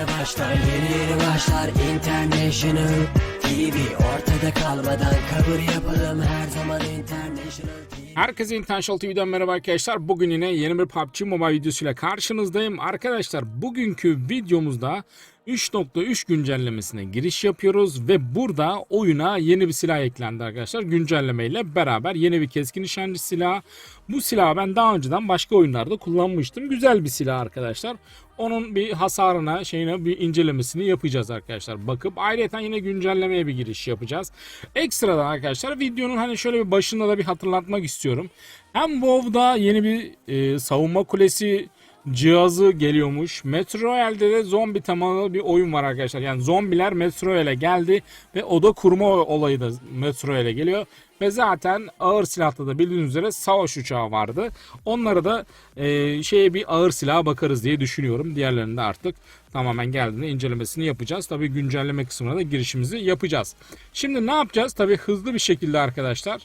yeni başlar Yeni yeni başlar International TV Ortada kalmadan kabul yapalım Her zaman International TV Herkese International TV'den merhaba arkadaşlar. Bugün yine yeni bir PUBG Mobile videosuyla karşınızdayım. Arkadaşlar bugünkü videomuzda 3.3 güncellemesine giriş yapıyoruz ve burada oyuna yeni bir silah eklendi arkadaşlar. Güncelleme ile beraber yeni bir keskin nişancı silahı. Bu silahı ben daha önceden başka oyunlarda kullanmıştım. Güzel bir silah arkadaşlar. Onun bir hasarına, şeyine bir incelemesini yapacağız arkadaşlar. Bakıp ayrıca yine güncellemeye bir giriş yapacağız. Ekstradan arkadaşlar videonun hani şöyle bir başında da bir hatırlatmak istiyorum. Hem WoW'da yeni bir e, savunma kulesi cihazı geliyormuş. Metro de zombi temalı bir oyun var arkadaşlar. Yani zombiler Metro geldi ve oda kurma olayı da Metro geliyor. Ve zaten ağır silahta da bildiğiniz üzere savaş uçağı vardı. Onlara da e, şeye bir ağır silaha bakarız diye düşünüyorum. Diğerlerinde artık tamamen geldiğinde incelemesini yapacağız. Tabii güncelleme kısmına da girişimizi yapacağız. Şimdi ne yapacağız? Tabii hızlı bir şekilde arkadaşlar.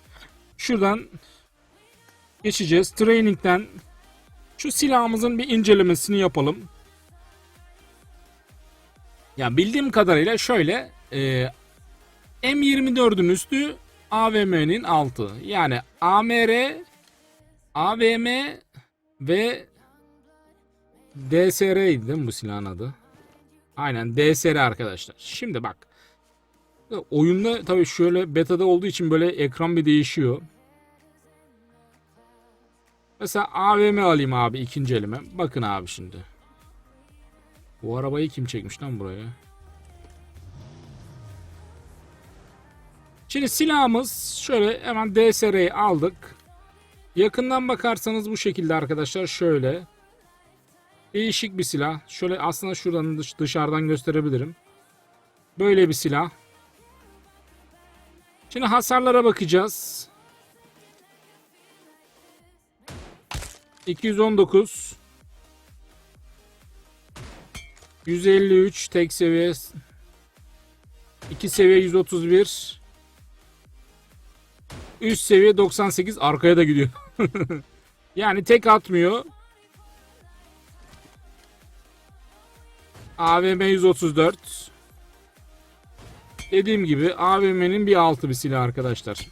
Şuradan geçeceğiz. Training'den şu silahımızın bir incelemesini yapalım. Ya bildiğim kadarıyla şöyle e, M24'ün üstü AVM'nin altı. Yani AMR, AVM ve DSR'ydi değil mi bu silahın adı? Aynen DSR arkadaşlar. Şimdi bak. Oyunda tabii şöyle beta'da olduğu için böyle ekran bir değişiyor. Mesela AVM alayım abi ikinci elime. Bakın abi şimdi. Bu arabayı kim çekmiş lan buraya? Şimdi silahımız şöyle hemen DSR'yi aldık. Yakından bakarsanız bu şekilde arkadaşlar şöyle. Değişik bir silah. Şöyle aslında şuradan dış- dışarıdan gösterebilirim. Böyle bir silah. Şimdi hasarlara bakacağız. 219 153 tek seviye 2 seviye 131 Üst seviye 98 arkaya da gidiyor. yani tek atmıyor. AVM 134 Dediğim gibi AVM'nin bir altı bir silah arkadaşlar.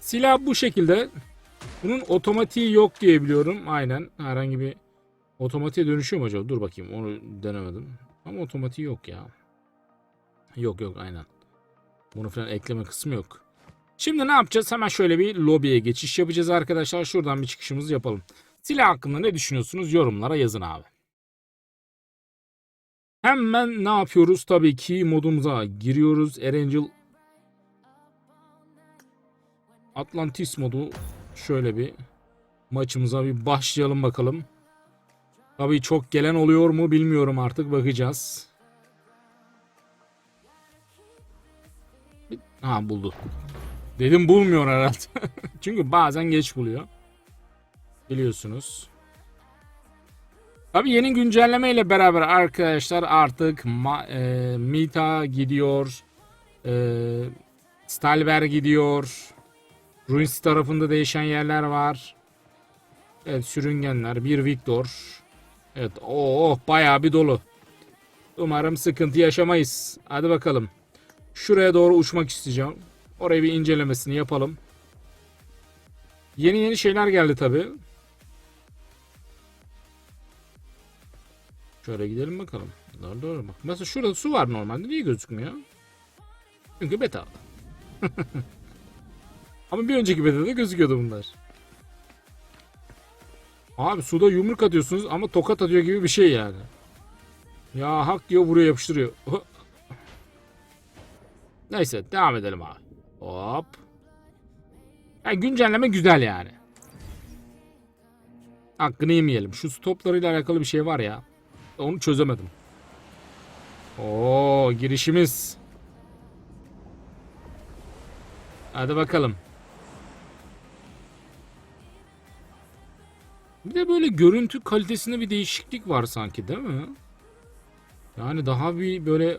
Silah bu şekilde. Bunun otomatiği yok diye biliyorum. Aynen. Herhangi bir otomatiğe dönüşüyor mu acaba? Dur bakayım. Onu denemedim. Ama otomatiği yok ya. Yok yok aynen. Bunu falan ekleme kısmı yok. Şimdi ne yapacağız? Hemen şöyle bir lobiye geçiş yapacağız arkadaşlar. Şuradan bir çıkışımızı yapalım. Silah hakkında ne düşünüyorsunuz? Yorumlara yazın abi. Hemen ne yapıyoruz? Tabii ki modumuza giriyoruz. Erangel Atlantis modu şöyle bir maçımıza bir başlayalım bakalım. Tabii çok gelen oluyor mu bilmiyorum artık bakacağız. Ha buldu. Dedim bulmuyor herhalde. Çünkü bazen geç buluyor. Biliyorsunuz. Tabii yeni güncelleme ile beraber arkadaşlar artık Ma- e, Mita gidiyor. E, Stalber gidiyor. Ruins tarafında değişen yerler var. Evet sürüngenler. Bir Victor. Evet oh bayağı bir dolu. Umarım sıkıntı yaşamayız. Hadi bakalım. Şuraya doğru uçmak isteyeceğim. Oraya bir incelemesini yapalım. Yeni yeni şeyler geldi tabi. Şöyle gidelim bakalım. Doğru doğru bak. Mesela şurada su var normalde. Niye gözükmüyor? Çünkü beta. Ama bir önceki beta'da gözüküyordu bunlar. Abi suda yumruk atıyorsunuz ama tokat atıyor gibi bir şey yani. Ya hak diyor buraya yapıştırıyor. Neyse devam edelim abi. Hop. Yani güncelleme güzel yani. Hakkını yemeyelim. Şu stoplarıyla alakalı bir şey var ya. Onu çözemedim. Oo girişimiz. Hadi bakalım. Bir de böyle görüntü kalitesinde bir değişiklik var sanki değil mi? Yani daha bir böyle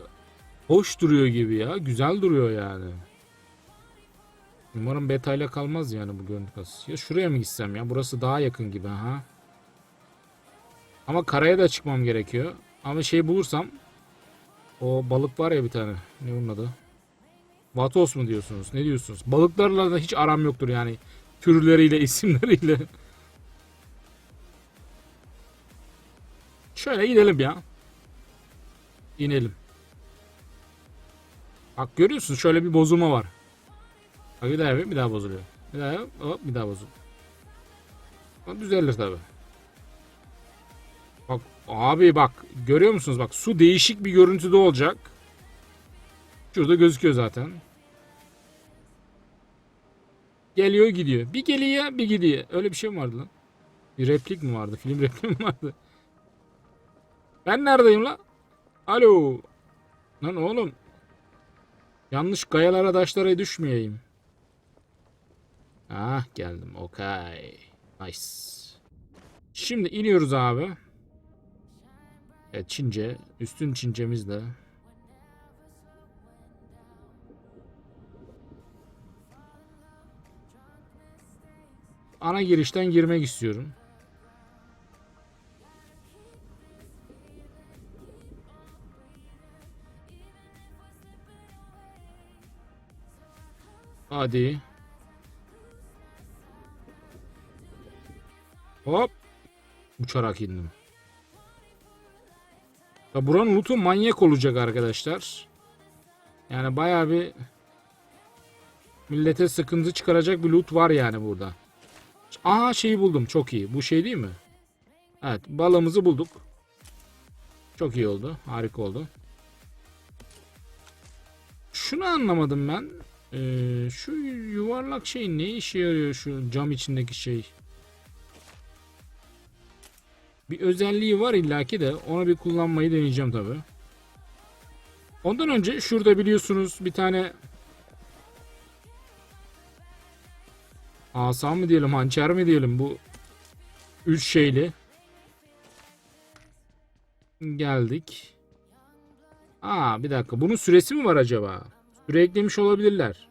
hoş duruyor gibi ya. Güzel duruyor yani. Umarım beta ile kalmaz yani bu görüntü kalitesi. Ya şuraya mı gitsem ya? Burası daha yakın gibi ha. Ama karaya da çıkmam gerekiyor. Ama şey bulursam o balık var ya bir tane. Ne onun adı? Vatos mu diyorsunuz? Ne diyorsunuz? Balıklarla da hiç aram yoktur yani. Türleriyle, isimleriyle. Şöyle inelim ya. İnelim. Bak görüyorsunuz şöyle bir bozulma var. Bak bir daha yapayım bir daha bozuluyor. Bir daha yap, hop bir daha bozuluyor. Bak Düzelir tabi. Bak abi bak görüyor musunuz bak su değişik bir görüntüde olacak. Şurada gözüküyor zaten. Geliyor gidiyor. Bir geliyor bir gidiyor. Öyle bir şey mi vardı lan? Bir replik mi vardı? Film repliği mi vardı? Ben neredeyim lan? Alo. Lan oğlum. Yanlış kayalara taşlara düşmeyeyim. Ah geldim. Okay. Nice. Şimdi iniyoruz abi. Evet Çince. Üstün Çincemiz de. Ana girişten girmek istiyorum. Hadi. Hop. Uçarak indim. Ya buranın lootu manyak olacak arkadaşlar. Yani bayağı bir millete sıkıntı çıkaracak bir loot var yani burada. Aa şeyi buldum çok iyi. Bu şey değil mi? Evet balığımızı bulduk. Çok iyi oldu. Harika oldu. Şunu anlamadım ben. Ee, şu yuvarlak şey ne işe yarıyor şu cam içindeki şey? Bir özelliği var illaki de onu bir kullanmayı deneyeceğim tabi. Ondan önce şurada biliyorsunuz bir tane asa mı diyelim hançer mi diyelim bu üç şeyli geldik. Aa bir dakika bunun süresi mi var acaba? Süre eklemiş olabilirler.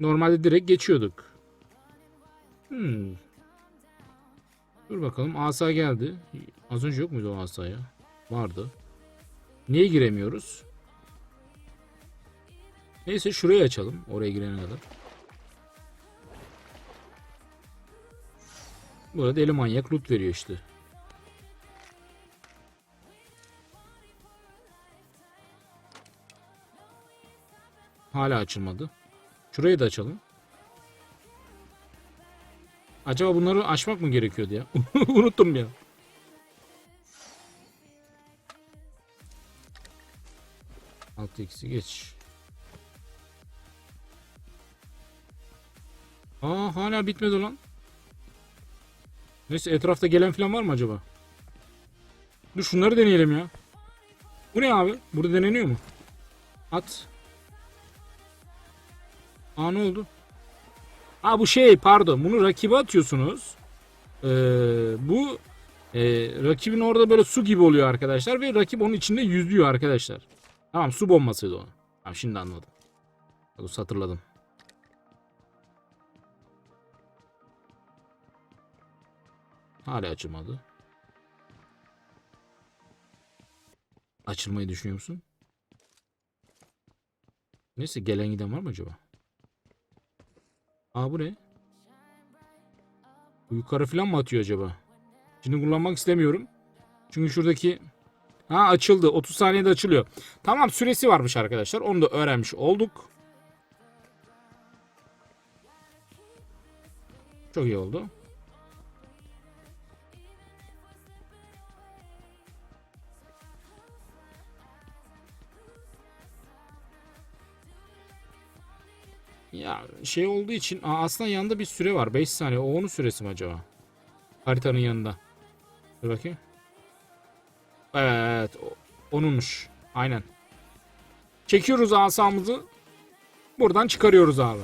Normalde direkt geçiyorduk. Hmm. Dur bakalım asa geldi. Az önce yok muydu o asaya? Vardı. Niye giremiyoruz? Neyse şurayı açalım. Oraya girene kadar. Burada deli manyak loot veriyor işte. Hala açılmadı. Şurayı da açalım. Acaba bunları açmak mı gerekiyordu ya? Unuttum ya. Altı x'i geç. Aa hala bitmedi lan. Neyse etrafta gelen falan var mı acaba? Dur şunları deneyelim ya. Bu ne abi? Burada deneniyor mu? At. Aa ne oldu? Ha bu şey pardon bunu rakibe atıyorsunuz. Ee, bu e, rakibin orada böyle su gibi oluyor arkadaşlar ve rakip onun içinde yüzüyor arkadaşlar. Tamam su bombasıydı o. Tamam şimdi anladım. Dur hatırladım. Hala açılmadı. Açılmayı düşünüyor musun? Neyse gelen giden var mı acaba? Aa bu ne? Yukarı falan mı atıyor acaba? Şimdi kullanmak istemiyorum. Çünkü şuradaki... Ha açıldı. 30 saniyede açılıyor. Tamam süresi varmış arkadaşlar. Onu da öğrenmiş olduk. Çok iyi oldu. Ya şey olduğu için Aa, aslında yanında bir süre var. 5 saniye. O onun süresi mi acaba? Haritanın yanında. Dur bakayım. Evet. Onunmuş. Aynen. Çekiyoruz asamızı. Buradan çıkarıyoruz abi.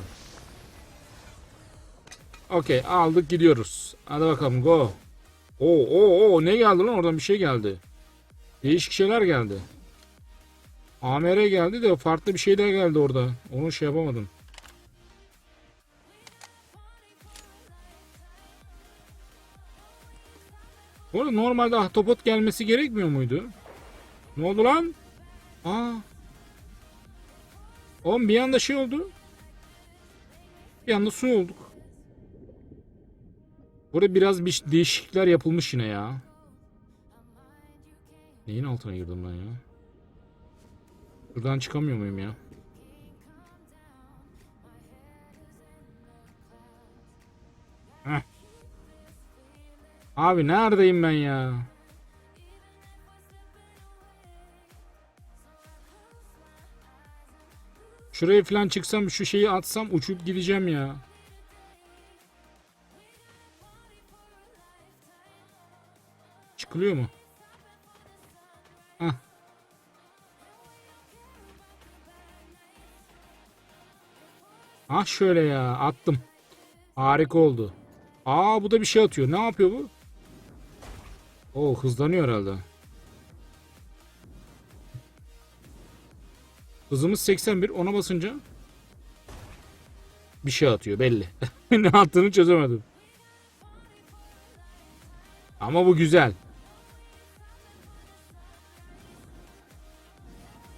Okey aldık gidiyoruz. Hadi bakalım go. Oo oo oo ne geldi lan oradan bir şey geldi. Değişik şeyler geldi. AMR geldi de farklı bir şey daha geldi orada. Onu şey yapamadım. Bu normalde ahtapot gelmesi gerekmiyor muydu? Ne oldu lan? Aa. Oğlum bir anda şey oldu. Bir anda su olduk. Burada biraz bir değişiklikler yapılmış yine ya. Neyin altına girdim ben ya? Buradan çıkamıyor muyum ya? Abi neredeyim ben ya? Şuraya falan çıksam şu şeyi atsam uçup gideceğim ya. Çıkılıyor mu? Hah. Ah şöyle ya attım. Harika oldu. Aa bu da bir şey atıyor. Ne yapıyor bu? Oo hızlanıyor herhalde. Hızımız 81. Ona basınca bir şey atıyor belli. ne attığını çözemedim. Ama bu güzel.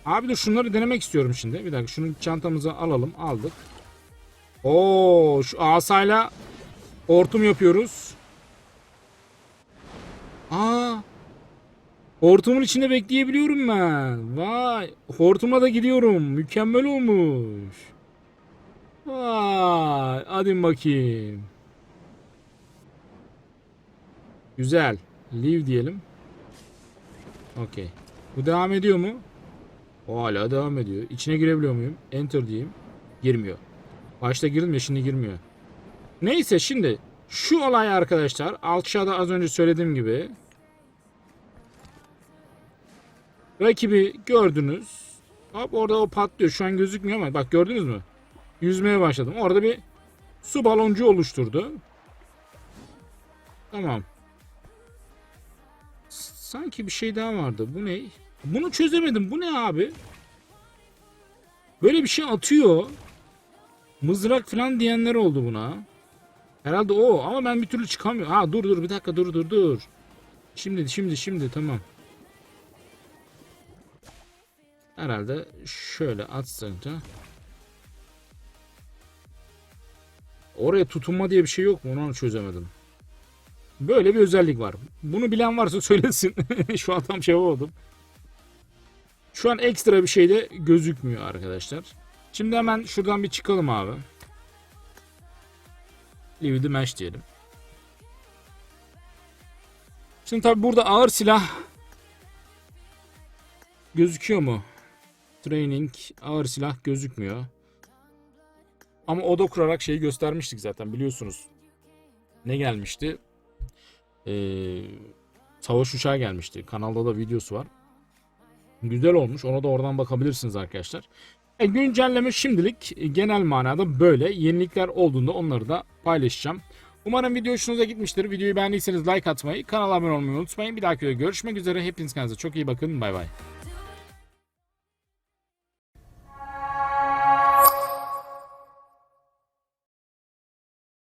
Abi de şunları denemek istiyorum şimdi. Bir dakika şunu çantamıza alalım. Aldık. Oo şu asayla hortum yapıyoruz. Aa Hortumun içinde bekleyebiliyorum ben. Vay. Hortuma da gidiyorum. Mükemmel olmuş. Vay. Hadi bakayım. Güzel. Leave diyelim. Okey. Bu devam ediyor mu? O hala devam ediyor. İçine girebiliyor muyum? Enter diyeyim. Girmiyor. Başta girdim ya şimdi girmiyor. Neyse şimdi şu olay arkadaşlar aşağıda az önce söylediğim gibi Rakibi gördünüz. Hop orada o patlıyor. Şu an gözükmüyor ama bak gördünüz mü? Yüzmeye başladım. Orada bir su baloncu oluşturdu. Tamam. Sanki bir şey daha vardı. Bu ne? Bunu çözemedim. Bu ne abi? Böyle bir şey atıyor. Mızrak falan diyenler oldu buna. Herhalde o ama ben bir türlü çıkamıyorum. Ha dur dur bir dakika dur dur dur. Şimdi şimdi şimdi tamam. Herhalde şöyle atsanca. Oraya tutunma diye bir şey yok mu? Onu çözemedim. Böyle bir özellik var. Bunu bilen varsa söylesin. Şu an tam şey yapamadım. Şu an ekstra bir şey de gözükmüyor arkadaşlar. Şimdi hemen şuradan bir çıkalım abi. Leave the match diyelim. Şimdi tabi burada ağır silah gözüküyor mu? Training ağır silah gözükmüyor. Ama oda kurarak şeyi göstermiştik zaten biliyorsunuz. Ne gelmişti? Ee, savaş uçağı gelmişti. Kanalda da videosu var. Güzel olmuş. Ona da oradan bakabilirsiniz arkadaşlar. E, güncelleme şimdilik genel manada böyle. Yenilikler olduğunda onları da paylaşacağım. Umarım video hoşunuza gitmiştir. Videoyu beğendiyseniz like atmayı, kanala abone olmayı unutmayın. Bir dahaki videoda görüşmek üzere. Hepiniz kendinize çok iyi bakın. Bay bay.